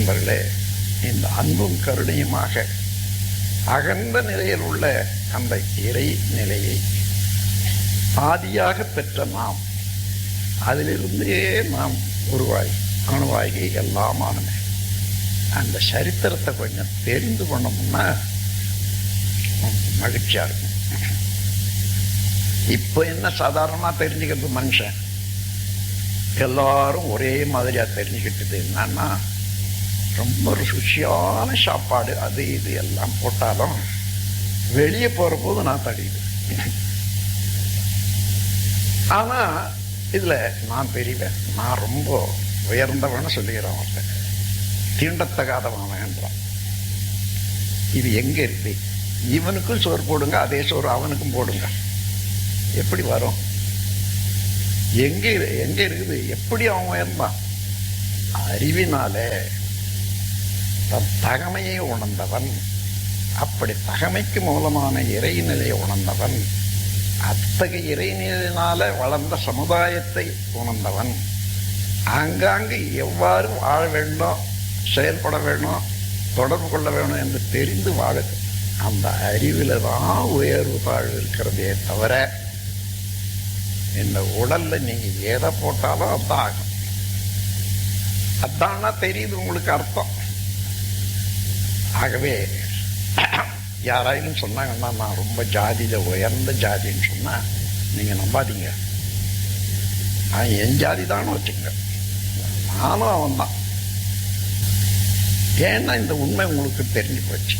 நண்பர்களே இந்த அன்பும் கருணையுமாக அகன்ற நிலையில் உள்ள அந்த இறை நிலையை ஆதியாக பெற்ற நாம் அதிலிருந்தே நாம் உருவாகி அணுவாகி எல்லாம் அந்த சரித்திரத்தை கொஞ்சம் தெரிந்து கொண்டோம்னா மகிழ்ச்சியா இருக்கும். இப்போ என்ன சாதாரணமாக தெரிஞ்சுக்கிறது மனுஷன்? எல்லாரும் ஒரே மாதிரியா தெரிஞ்சுக்கிட்டது என்னன்னா ரொம்ப ருசியான சாப்பாடு அது இது எல்லாம் போட்டாலும் வெளியே போற போது நான் தடியுது. ஆனா இதுல நான் பெரியவன் நான் ரொம்ப உயர்ந்தவன்னு சொல்லிக்கிறேன் அவர்கிட்ட தீண்டத்தகாதவன்ன்றான். இது எங்க இருக்கு? இவனுக்கும் சோறு போடுங்க அதே சோறு அவனுக்கும் போடுங்க. எப்படி வரும்? எங்க எங்கே எங்க இருக்குது? எப்படி அவன் உயர்ந்தான்? அறிவினாலே தன் தகமையை உணர்ந்தவன் அப்படி தகமைக்கு மூலமான இறைநிலையை உணர்ந்தவன் அத்தகைய இறைநிலையினால வளர்ந்த சமுதாயத்தை உணர்ந்தவன். ஆங்காங்கு எவ்வாறு வாழ வேண்டும் செயல்பட வேணும் தொடர்பு கொள்ள வேணும் என்று தெரிந்து வாழ அந்த அறிவில் தான் உயர்வு தாழ்வு இருக்கிறதே தவிர இந்த உடலில் நீங்கள் எதை போட்டாலும் அதான் ஆகும். அதான்னா தெரியுது உங்களுக்கு அர்த்தம். ஆகவே யாராயிலும் சொன்னாங்கன்னா நான் ரொம்ப ஜாதியில் உயர்ந்த ஜாதின்னு சொன்னா நீங்க நம்பாதீங்க. நான் என் ஜாதி தானே வச்சுங்க நானும் அவன் தான் ஏன்னா இந்த உண்மை உங்களுக்கு தெரிஞ்சு போச்சு.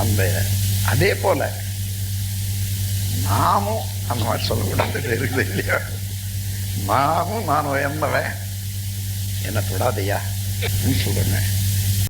அந்த அதே போல நாமும் அந்த மாதிரி சொல்லக்கூடாது இருக்குது இல்லையா? நாமும் நான் உயர்ந்தவன். என்ன தொடாதையா? Whistle.